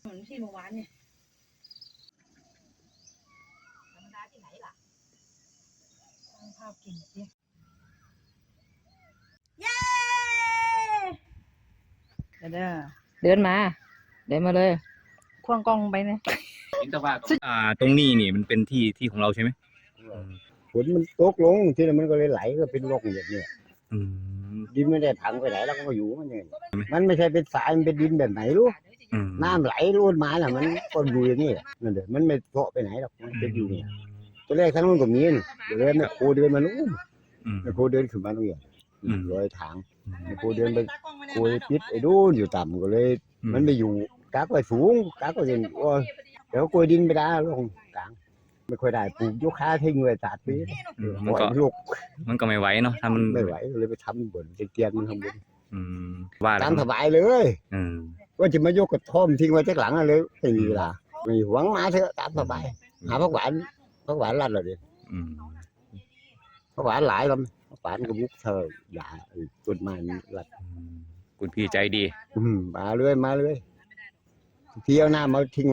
เหมือนที่เมื่อวานเนี่ยธรรมดาที่ไหนล่ะตั้งภาพกินแบบนี้เย้เดี๋ยวเด้อเดินมา เดินมาเลยควงกล้องไปเนี่ยแต่ว่าอ่า ตรงนี้นี่มันเป็นที่ที่ของเราใช่ไหมฝนมันตกลงที่นั่นมันก็เลยไหลก็เป็นร่องอย่างเนี้ยอืม ดินไม่ได้ถังไปไหนแล้วก็มาอยู่มันอย่างนี้มันไม่ใช่เป็นทรายมันเป็นดินแบบไหนรู้อืมน้ำไหลรูดมาน่ะมันก็อยู่อย่างนี้แหละนั่นเดี๋ยวมันไม่เทาะไปไหนหรอกมันเป็นอยู่เนี่ยตัวแรกข้างนู้นก็มีนี่เดี๋ยวเลยแม่โคเดินมานู้นอืมแม่โคเดินขึ้นมาตรงนี้อืมรอยถางแม่โคเดินไปโคยปิดไอ้ดูนอยู่ต่ำก็เลย มันไปอยู่กักไว้สูงกักไว้จนโอ้ยเดี๋ยวโกยดินไปได้ลงกลาง ไม่ค่อยได้ปลูกยกค้าทิ้งไว้ตาดปีอืมปมันล่อยก็ลูกมันก็ไม่ไหวเนาะถ้ามันไม่ไหวเลยไปทำบนเตียนมันทำบนอืมว่าแล้ตาวมสบายเลยอืมว่าจะมายกกระท่อมทิ้งไว้จากหลังอะไรไม่มีเวลาไม่หวงมาเถอะตามสบายหาผักหวานผักหวานรัดเลยดิอืมผักหวานหลายลำผักหวานกับมุกเธออย่าไอ้ต้นไม้มันรัดคุณพี่ใจดีอืมมาเลยมาเลยเที่ยวหน้ามาทิ้ง